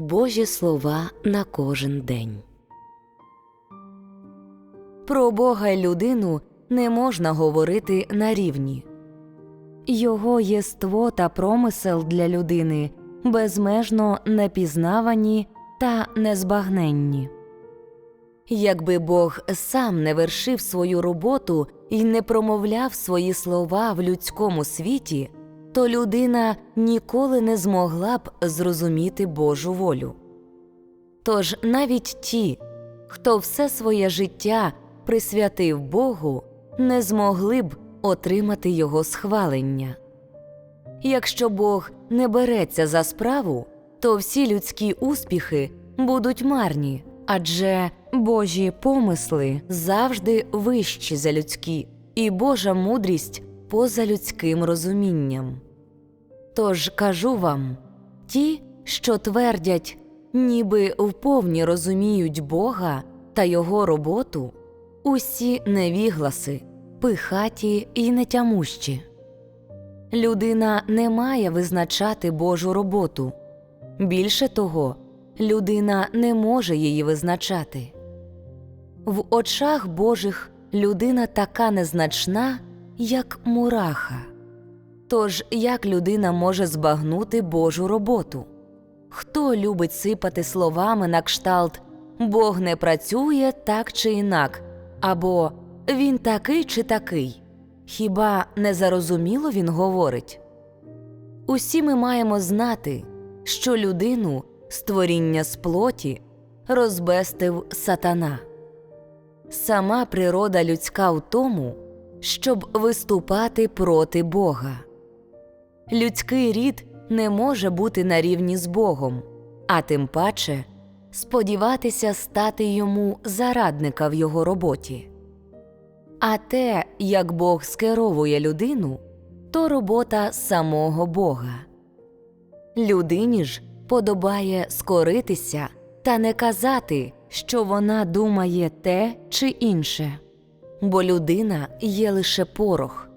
Божі слова на кожен день. Про Бога й людину не можна говорити на рівні. Його єство та промисел для людини безмежно непізнавані та незбагненні. Якби Бог сам не вершив свою роботу і не промовляв свої слова в людському світі, то людина ніколи не змогла б зрозуміти Божу волю. Тож навіть ті, хто все своє життя присвятив Богу, не змогли б отримати Його схвалення. Якщо Бог не береться за справу, то всі людські успіхи будуть марні, адже Божі помисли завжди вищі за людські, і Божа мудрість поза людським розумінням. Тож кажу вам ті, що твердять, ніби вповні розуміють Бога та Його роботу, усі невігласи, пихаті й нетямущі. Людина не має визначати Божу роботу. Більше того, людина не може її визначати. В очах Божих людина така незначна, як мураха. Тож як людина може збагнути Божу роботу? Хто любить сипати словами на кшталт Бог не працює так чи інак, або Він такий чи такий? Хіба не зарозуміло він говорить? Усі ми маємо знати, що людину, створіння з плоті, розбестив сатана. Сама природа людська в тому, щоб виступати проти Бога. Людський рід не може бути на рівні з Богом, а тим паче сподіватися стати йому зарадника в його роботі. А те, як Бог скеровує людину, то робота самого Бога. Людині ж подобає скоритися та не казати, що вона думає те чи інше, бо людина є лише порох.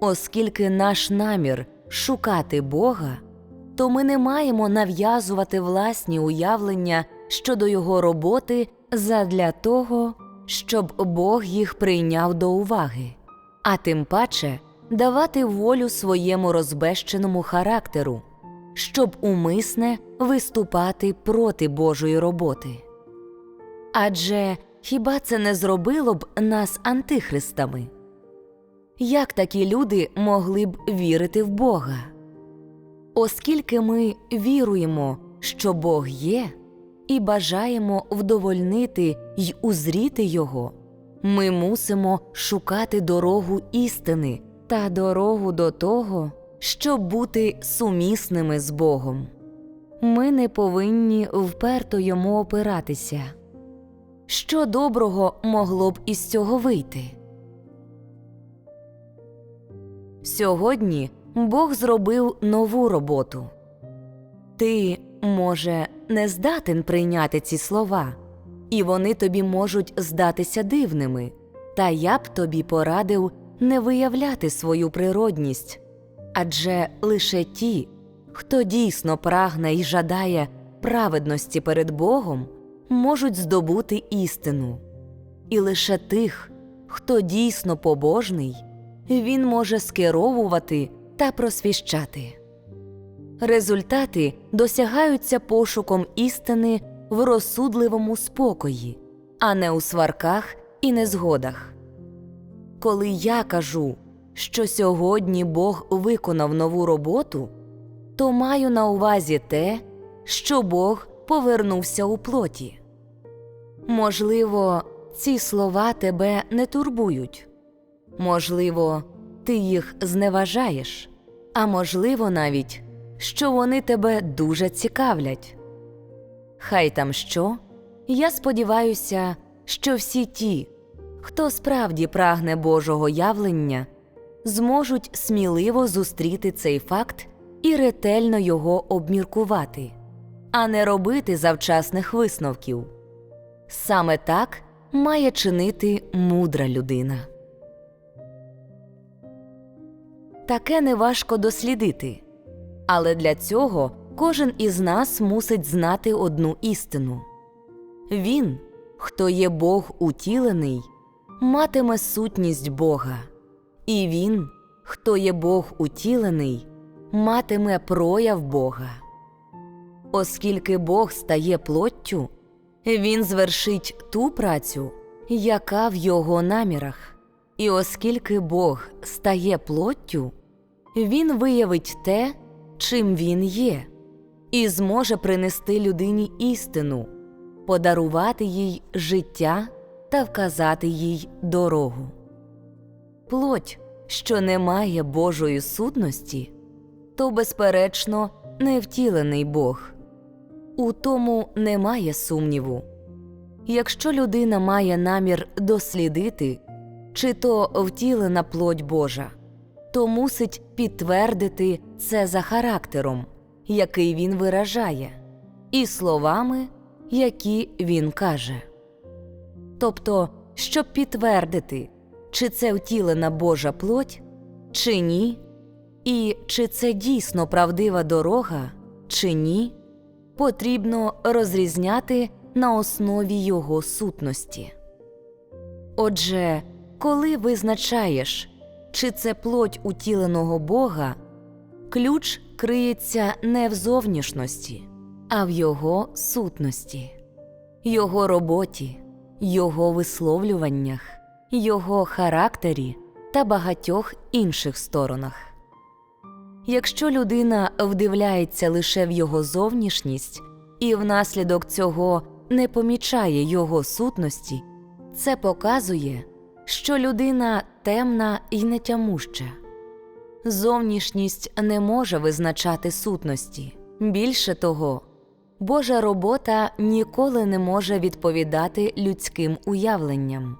Оскільки наш намір шукати Бога, то ми не маємо нав'язувати власні уявлення щодо Його роботи задля того, щоб Бог їх прийняв до уваги, а тим паче давати волю своєму розбещеному характеру, щоб умисне виступати проти Божої роботи. Адже хіба це не зробило б нас антихристами? Як такі люди могли б вірити в Бога? Оскільки ми віруємо, що Бог є, і бажаємо вдовольнити й узріти Його, ми мусимо шукати дорогу істини та дорогу до того, щоб бути сумісними з Богом. Ми не повинні вперто йому опиратися. Що доброго могло б із цього вийти? Сьогодні Бог зробив нову роботу. Ти, може, не здатен прийняти ці слова, і вони тобі можуть здатися дивними, та я б тобі порадив не виявляти свою природність адже лише ті, хто дійсно прагне і жадає праведності перед Богом, можуть здобути істину, і лише тих, хто дійсно побожний, він може скеровувати та просвіщати. Результати досягаються пошуком істини в розсудливому спокої, а не у сварках і незгодах. Коли я кажу, що сьогодні Бог виконав нову роботу, то маю на увазі те, що Бог повернувся у плоті. Можливо, ці слова тебе не турбують, можливо, ти їх зневажаєш, а можливо, навіть що вони тебе дуже цікавлять. Хай там що, я сподіваюся, що всі ті, хто справді прагне Божого явлення, зможуть сміливо зустріти цей факт і ретельно його обміркувати, а не робити завчасних висновків. Саме так має чинити мудра людина. Таке неважко дослідити, але для цього кожен із нас мусить знати одну істину він, хто є Бог утілений, матиме сутність Бога, і він, хто є Бог утілений, матиме прояв Бога. Оскільки Бог стає плоттю, він звершить ту працю, яка в його намірах. І оскільки Бог стає плоттю, він виявить те, чим він є, і зможе принести людині істину, подарувати їй життя та вказати їй дорогу. Плоть, що не має Божої сутності, то, безперечно, не втілений Бог. У тому немає сумніву. Якщо людина має намір дослідити, чи то втілена плоть Божа, то мусить підтвердити це за характером, який він виражає, і словами, які він каже. Тобто, щоб підтвердити, чи це втілена Божа плоть, чи ні, і чи це дійсно правдива дорога, чи ні, потрібно розрізняти на основі його сутності. Отже, коли визначаєш, чи це плоть утіленого Бога, ключ криється не в зовнішності, а в його сутності, його роботі, його висловлюваннях, його характері та багатьох інших сторонах. Якщо людина вдивляється лише в його зовнішність і внаслідок цього не помічає його сутності, це показує, що людина темна і нетямуща. Зовнішність не може визначати сутності. Більше того, Божа робота ніколи не може відповідати людським уявленням.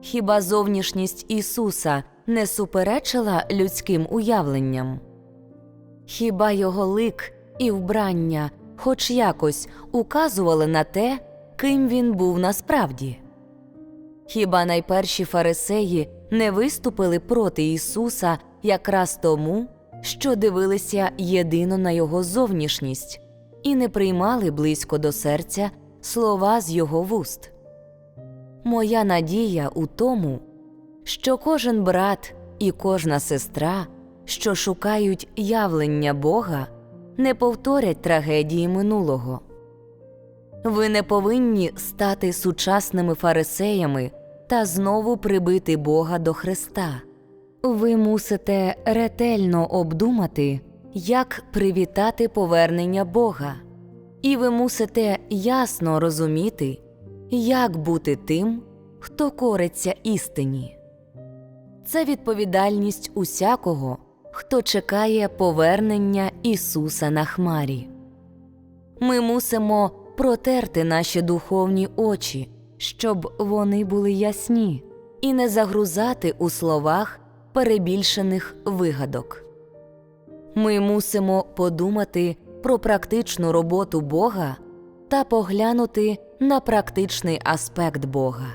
Хіба зовнішність Ісуса не суперечила людським уявленням? Хіба його лик і вбрання хоч якось указували на те, ким він був насправді? Хіба найперші фарисеї не виступили проти Ісуса якраз тому, що дивилися єдино на його зовнішність і не приймали близько до серця слова з його вуст? Моя надія у тому, що кожен брат і кожна сестра, що шукають явлення Бога, не повторять трагедії минулого. Ви не повинні стати сучасними фарисеями та знову прибити Бога до Христа. Ви мусите ретельно обдумати, як привітати повернення Бога, і ви мусите ясно розуміти, як бути тим, хто кориться істині. Це відповідальність усякого, хто чекає повернення Ісуса на хмарі. Ми мусимо протерти наші духовні очі, щоб вони були ясні, і не загрузати у словах перебільшених вигадок. Ми мусимо подумати про практичну роботу Бога та поглянути на практичний аспект Бога.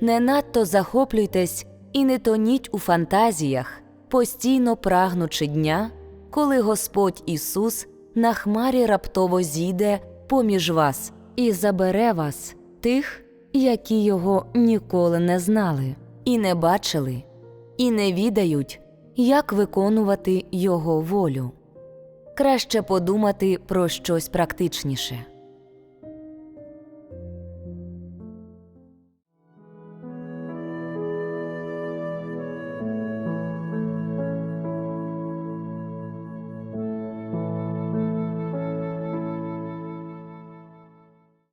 Не надто захоплюйтесь і не тоніть у фантазіях, постійно прагнучи дня, коли Господь Ісус на хмарі раптово зійде поміж вас і забере вас, тих, які його ніколи не знали, і не бачили, і не відають, як виконувати Його волю. Краще подумати про щось практичніше.